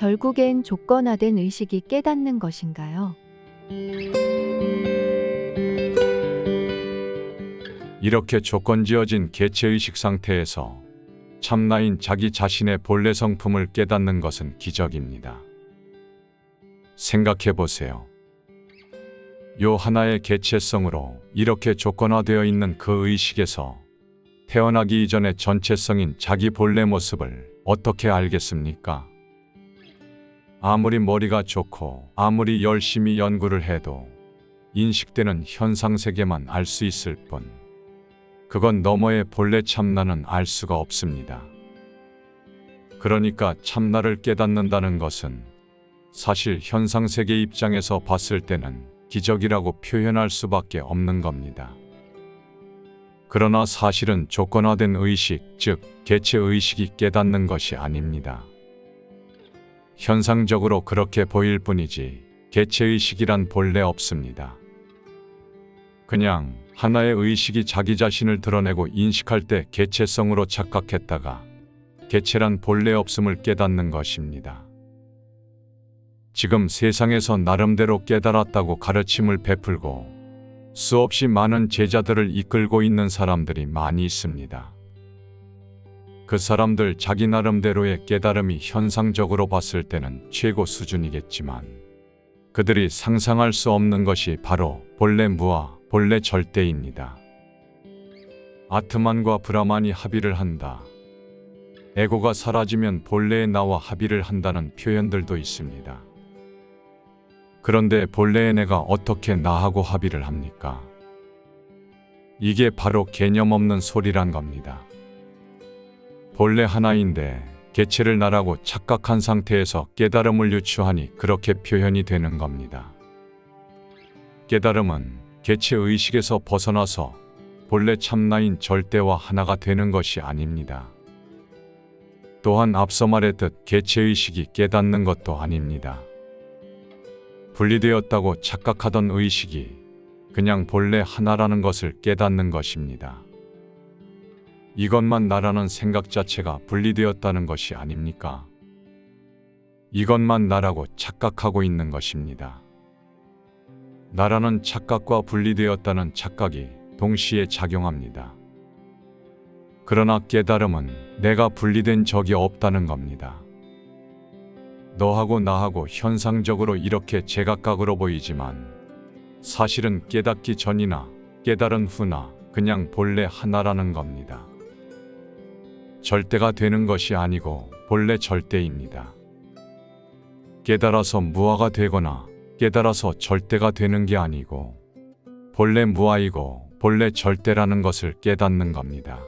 결국엔 조건화된 의식이 깨닫는 것인가요? 이렇게 조건 지어진 개체의식 상태에서 참나인 자기 자신의 본래 성품을 깨닫는 것은 기적입니다. 생각해 보세요. 요 하나의 개체성으로 이렇게 조건화되어 있는 그 의식에서 태어나기 이전의 전체성인 자기 본래 모습을 어떻게 알겠습니까? 아무리 머리가 좋고 아무리 열심히 연구를 해도 인식되는 현상 세계만 알 수 있을 뿐. 그건 너머의 본래 참나는 알 수가 없습니다. 그러니까 참나를 깨닫는다는 것은 사실 현상 세계 입장에서 봤을 때는 기적이라고 표현할 수밖에 없는 겁니다. 그러나 사실은 조건화된 의식, 즉 개체 의식이 깨닫는 것이 아닙니다. 현상적으로 그렇게 보일 뿐이지 개체 의식이란 본래 없습니다. 그냥 하나의 의식이 자기 자신을 드러내고 인식할 때 개체성으로 착각했다가 개체란 본래 없음을 깨닫는 것입니다. 지금 세상에서 나름대로 깨달았다고 가르침을 베풀고 수없이 많은 제자들을 이끌고 있는 사람들이 많이 있습니다. 그 사람들 자기 나름대로의 깨달음이 현상적으로 봤을 때는 최고 수준이겠지만 그들이 상상할 수 없는 것이 바로 본래 무아, 본래 절대입니다. 아트만과 브라만이 합의를 한다. 에고가 사라지면 본래의 나와 합의를 한다는 표현들도 있습니다. 그런데 본래의 내가 어떻게 나하고 합의를 합니까? 이게 바로 개념 없는 소리란 겁니다. 본래 하나인데 개체를 나라고 착각한 상태에서 깨달음을 유추하니 그렇게 표현이 되는 겁니다. 깨달음은 개체 의식에서 벗어나서 본래 참나인 절대와 하나가 되는 것이 아닙니다. 또한 앞서 말했듯 개체 의식이 깨닫는 것도 아닙니다. 분리되었다고 착각하던 의식이 그냥 본래 하나라는 것을 깨닫는 것입니다. 이것만 나라는 생각 자체가 분리되었다는 것이 아닙니까? 이것만 나라고 착각하고 있는 것입니다. 나라는 착각과 분리되었다는 착각이 동시에 작용합니다. 그러나 깨달음은 내가 분리된 적이 없다는 겁니다. 너하고 나하고 현상적으로 이렇게 제각각으로 보이지만 사실은 깨닫기 전이나 깨달은 후나 그냥 본래 하나라는 겁니다. 절대가 되는 것이 아니고 본래 절대입니다. 깨달아서 무아가 되거나 깨달아서 절대가 되는 게 아니고 본래 무아이고 본래 절대라는 것을 깨닫는 겁니다.